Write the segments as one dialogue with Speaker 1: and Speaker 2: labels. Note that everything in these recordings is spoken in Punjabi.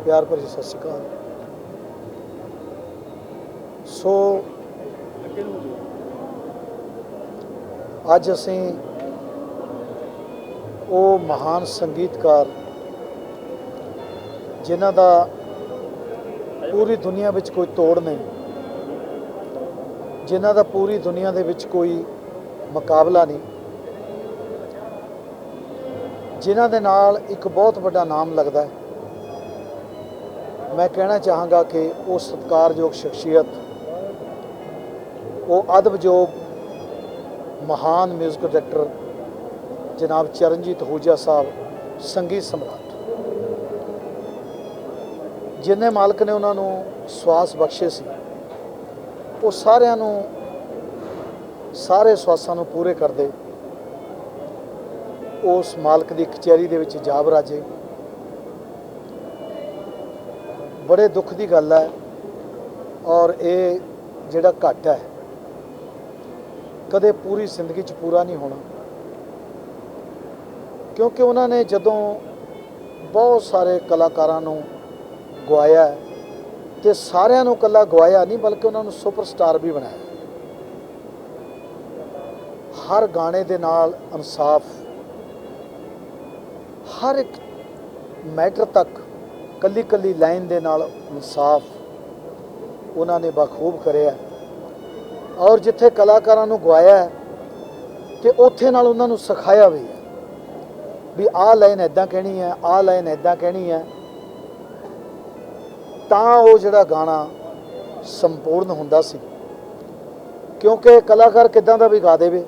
Speaker 1: ਪਿਆਰ ਭਰੀ ਸਤਿ ਸ਼੍ਰੀ ਅਕਾਲ। ਸੋ, ਅੱਜ ਅਸੀਂ ਉਹ ਮਹਾਨ ਸੰਗੀਤਕਾਰ ਜਿਨ੍ਹਾਂ ਦਾ ਪੂਰੀ ਦੁਨੀਆ ਵਿੱਚ ਕੋਈ ਤੋੜ ਨਹੀਂ, ਜਿਨ੍ਹਾਂ ਦਾ ਪੂਰੀ ਦੁਨੀਆ ਦੇ ਵਿੱਚ ਕੋਈ ਮੁਕਾਬਲਾ ਨਹੀਂ, ਜਿਨ੍ਹਾਂ ਦੇ ਨਾਲ ਇੱਕ ਬਹੁਤ ਵੱਡਾ ਨਾਮ ਲੱਗਦਾ ਹੈ। ਮੈਂ ਕਹਿਣਾ ਚਾਹਾਂਗਾ ਕਿ ਉਹ ਸਤਿਕਾਰਯੋਗ ਸ਼ਖਸੀਅਤ, ਉਹ ਅਦਬਯੋਗ ਮਹਾਨ 뮤직 ਡਾਇਰੈਕਟਰ ਜਨਾਬ ਚਰਨਜੀਤ ਹੂਜਾ ਸਾਹਿਬ ਸੰਗੀਤ ਸਮਰਾਟ। ਜਿੰਨੇ ਮਾਲਕ ਨੇ ਉਹਨਾਂ ਨੂੰ ਸਵਾਸ ਬਖਸ਼ੇ ਸੀ, ਉਹ ਸਾਰਿਆਂ ਨੂੰ, ਸਾਰੇ ਸਵਾਸਾਂ ਨੂੰ ਪੂਰੇ ਕਰਦੇ, ਉਸ ਮਾਲਕ ਦੀ ਕਚਹਿਰੀ ਦੇ ਵਿੱਚ ਜਾਬ ਰਾਜੇ ਬੜੇ ਦੁੱਖ ਦੀ ਗੱਲ ਹੈ ਔਰ ਇਹ ਜਿਹੜਾ ਘਟ ਹੈ ਕਦੇ ਪੂਰੀ ਜ਼ਿੰਦਗੀ 'ਚ ਪੂਰਾ ਨਹੀਂ ਹੋਣਾ। ਕਿਉਂਕਿ ਉਹਨਾਂ ਨੇ ਜਦੋਂ ਬਹੁਤ ਸਾਰੇ ਕਲਾਕਾਰਾਂ ਨੂੰ ਗਵਾਇਆ ਹੈ, ਤੇ ਸਾਰਿਆਂ ਨੂੰ ਕੱਲਾ ਗਵਾਇਆ ਨਹੀਂ ਬਲਕਿ ਉਹਨਾਂ ਨੂੰ ਸੁਪਰਸਟਾਰ ਵੀ ਬਣਾਇਆ ਹਰ ਗਾਣੇ ਦੇ ਨਾਲ ਇਨਸਾਫ ਹਰ ਇੱਕ ਮੈਟਰ ਤੱਕ ਕੱਲੀ ਕੱਲੀ ਲਾਈਨ ਦੇ ਨਾਲ ਇਨਸਾਫ ਉਹਨਾਂ ਨੇ ਬਖੂਬ ਕਰਿਆ। ਔਰ ਜਿੱਥੇ ਕਲਾਕਾਰਾਂ ਨੂੰ ਗਵਾਇਆ ਹੈ, ਤੇ ਉੱਥੇ ਨਾਲ ਉਹਨਾਂ ਨੂੰ ਸਿਖਾਇਆ ਵੀ ਹੈ ਵੀ ਆਹ ਲਾਈਨ ਐਦਾਂ ਕਹਿਣੀ ਹੈ ਆਹ ਲਾਈਨ ਐਦਾਂ ਕਹਿਣੀ ਹੈ ਤਾਂ ਉਹ ਜਿਹੜਾ ਗਾਣਾ ਸੰਪੂਰਨ ਹੁੰਦਾ ਸੀ। ਕਿਉਂਕਿ ਕਲਾਕਾਰ ਕਿਦਾਂ ਦਾ ਵੀ ਗਾ ਦੇਵੇ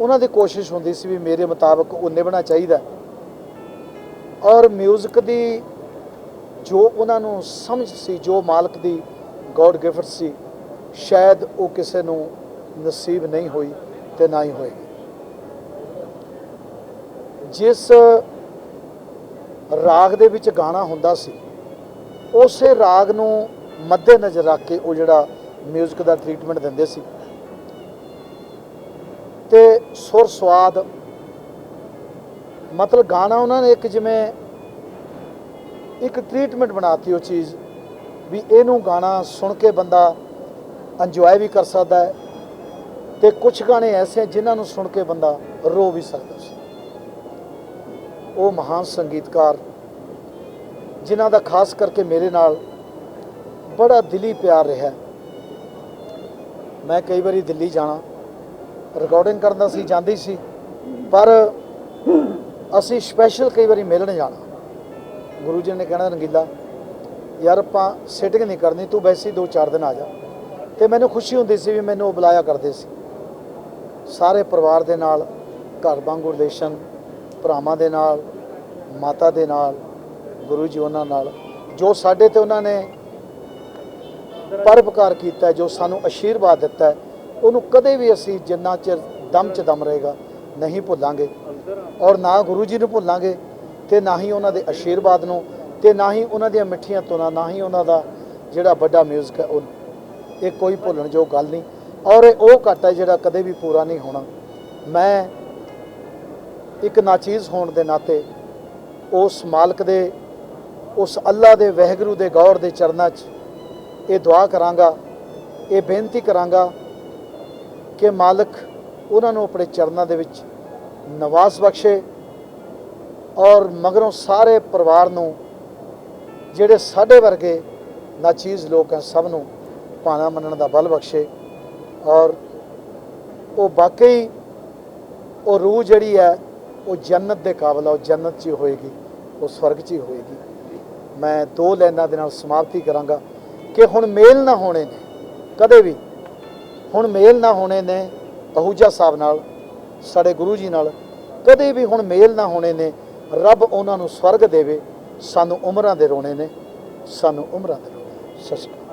Speaker 1: ਉਹਨਾਂ ਦੀ ਕੋਸ਼ਿਸ਼ ਹੁੰਦੀ ਸੀ ਵੀ ਮੇਰੇ ਮੁਤਾਬਕ ਉਹ ਨਿਭਣਾ ਚਾਹੀਦਾ ਔਰ 뮤직 ਦੀ ਜੋ ਉਹਨਾਂ ਨੂੰ ਸਮਝ ਸੀ, ਜੋ ਮਾਲਕ ਦੀ ਗੋਡ ਗਿਫਟ ਸੀ, ਸ਼ਾਇਦ ਉਹ ਕਿਸੇ ਨੂੰ ਨਸੀਬ ਨਹੀਂ ਹੋਈ ਤੇ ਨਾ ਹੀ ਹੋਏਗੀ। ਜਿਸ ਰਾਗ ਦੇ ਵਿੱਚ ਗਾਣਾ ਹੁੰਦਾ ਸੀ, ਉਸੇ ਰਾਗ ਨੂੰ ਮੱਦੇ ਨਜ਼ਰ ਰੱਖ ਕੇ ਉਹ ਜਿਹੜਾ 뮤직 ਦਾ ਟ੍ਰੀਟਮੈਂਟ ਦਿੰਦੇ ਸੀ। ਤੇ ਸੁਰ ਸਵਾਦ ਮਤਲਬ ਗਾਣਾ ਉਹਨਾਂ ਨੇ ਇੱਕ ਜਿਵੇਂ ਇੱਕ ਟ੍ਰੀਟਮੈਂਟ ਬਣਾਤੀ ਉਹ ਚੀਜ਼ ਵੀ ਇਹਨੂੰ ਗਾਣਾ ਸੁਣ ਕੇ ਬੰਦਾ ਇੰਜੋਏ ਵੀ ਕਰ ਸਕਦਾ ਹੈ ਤੇ ਕੁਝ ਗਾਣੇ ਐਸੇ ਜਿਨ੍ਹਾਂ ਨੂੰ ਸੁਣ ਕੇ ਬੰਦਾ ਰੋ ਵੀ ਸਕਦਾ ਸੀ। ਉਹ ਮਹਾਨ ਸੰਗੀਤਕਾਰ ਜਿਨ੍ਹਾਂ ਦਾ ਖਾਸ ਕਰਕੇ ਮੇਰੇ ਨਾਲ ਬੜਾ ਦਿਲੀ ਪਿਆਰ ਰਿਹਾ। ਮੈਂ ਕਈ ਵਾਰੀ ਦਿੱਲੀ ਜਾਣਾ ਰਿਕਾਰਡਿੰਗ ਕਰਦਾ ਸੀ, ਜਾਂਦੀ ਸੀ, ਪਰ ਅਸੀਂ ਸਪੈਸ਼ਲ ਕਈ ਵਾਰੀ ਮਿਲਣ ਜਾਣਾ। ਗੁਰੂ ਜੀ ਨੇ ਕਹਿਣਾ ਰੰਗੀਲਾ, ਯਾਰ ਆਪਾਂ ਸਿਟਿੰਗ ਨਹੀਂ ਕਰਨੀ, ਤੂੰ ਵੈਸੇ ਹੀ 2-4 ਦਿਨ ਆ ਜਾ। ਤੇ ਮੈਨੂੰ ਖੁਸ਼ੀ ਹੁੰਦੀ ਸੀ ਵੀ ਮੈਨੂੰ ਉਹ ਬੁਲਾਇਆ ਕਰਦੇ ਸੀ। ਸਾਰੇ ਪਰਿਵਾਰ ਦੇ ਨਾਲ, ਘਰ ਵਾਂਗੂ ਰਿਲੇਸ਼ਨ ਭਰਾਵਾਂ ਦੇ ਨਾਲ, ਮਾਤਾ ਦੇ ਨਾਲ, ਗੁਰੂ ਜੀ ਉਹਨਾਂ ਨਾਲ, ਜੋ ਸਾਡੇ ਤੇ ਉਹਨਾਂ ਨੇ ਪਰਉਪਕਾਰ ਕੀਤਾ ਜੋ ਸਾਨੂੰ ਅਸ਼ੀਰਵਾਦ ਦਿੱਤਾ ਉਹਨੂੰ ਕਦੇ ਵੀ ਅਸੀਂ ਜਿੰਨਾ ਚਿਰ ਦਮ ਚ ਦਮ ਰਹੇਗਾ, ਨਹੀਂ ਭੁੱਲਾਂਗੇ। ਔਰ ਨਾ ਗੁਰੂ ਜੀ ਨੂੰ ਭੁੱਲਾਂਗੇ ਤੇ ਨਾ ਹੀ ਉਹਨਾਂ ਦੇ ਅਸ਼ੀਰਵਾਦ ਨੂੰ ਤੇ ਨਾ ਹੀ ਉਹਨਾਂ ਦੀਆਂ ਮਿੱਠੀਆਂ ਤੁਨਾਂ ਨਾ ਹੀ ਉਹਨਾਂ ਦਾ ਜਿਹੜਾ ਵੱਡਾ ਮਿਊਜ਼ਿਕ ਹੈ ਉਹ, ਇਹ ਕੋਈ ਭੁੱਲਣ ਜੋ ਗੱਲ ਨਹੀਂ। ਔਰ ਇਹ ਉਹ ਘਾਟਾ ਹੈ ਜਿਹੜਾ ਕਦੇ ਵੀ ਪੂਰਾ ਨਹੀਂ ਹੋਣਾ। ਮੈਂ ਇੱਕ ਨਾਚੀਜ਼ ਹੋਣ ਦੇ ਨਾਤੇ ਉਸ ਮਾਲਕ ਦੇ, ਉਸ ਅੱਲਾ ਦੇ, ਵਹਿਗੁਰੂ ਦੇ ਗੌਰ ਦੇ ਚਰਨਾਂ 'ਚ ਇਹ ਦੁਆ ਕਰਾਂਗਾ, ਇਹ ਬੇਨਤੀ ਕਰਾਂਗਾ ਕਿ ਮਾਲਕ ਉਹਨਾਂ ਨੂੰ ਆਪਣੇ ਚਰਨਾਂ ਦੇ ਵਿੱਚ ਨਵਾਜ਼ ਬਖਸ਼ੇ। ਔਰ ਮਗਰੋਂ ਸਾਰੇ ਪਰਿਵਾਰ ਨੂੰ, ਜਿਹੜੇ ਸਾਡੇ ਵਰਗੇ ਨਾਚੀਜ਼ ਲੋਕ ਹਨ ਸਭ ਨੂੰ ਭਾਣਾ ਮੰਨਣ ਦਾ ਬਲ ਬਖਸ਼ੇ। ਔਰ ਉਹ ਵਾਕਈ ਉਹ ਰੂਹ ਜਿਹੜੀ ਹੈ, ਉਹ ਜੰਨਤ ਦੇ ਕਾਬਲ ਆ, ਉਹ ਜੰਨਤ 'ਚ ਹੀ ਹੋਏਗੀ, ਉਹ ਸਵਰਗ 'ਚ ਹੀ ਹੋਏਗੀ। ਮੈਂ ਦੋ ਲਾਈਨਾਂ ਦੇ ਨਾਲ ਸਮਾਪਤੀ ਕਰਾਂਗਾ ਕਿ ਹੁਣ ਮੇਲ ਨਾ ਹੋਣੇ ਨੇ, ਕਦੇ ਵੀ। ਹੁਣ ਮੇਲ ਨਾ ਹੋਣੇ ਨੇ ਅਹੂਜਾ ਸਾਹਿਬ ਨਾਲ, ਸਾਡੇ ਗੁਰੂ ਜੀ ਨਾਲ, ਕਦੇ ਵੀ ਹੁਣ ਮੇਲ ਨਾ ਹੋਣੇ ਨੇ ਰੱਬ ਉਹਨਾਂ ਨੂੰ ਸਵਰਗ ਦੇਵੇ, ਸਾਨੂੰ ਉਮਰਾਂ ਦੇ ਰੋਣੇ ਨੇ, ਸਾਨੂੰ ਉਮਰਾਂ ਦੇ ਰੋਣੇ ਸਤਿ ਸ਼੍ਰੀ ਅਕਾਲ।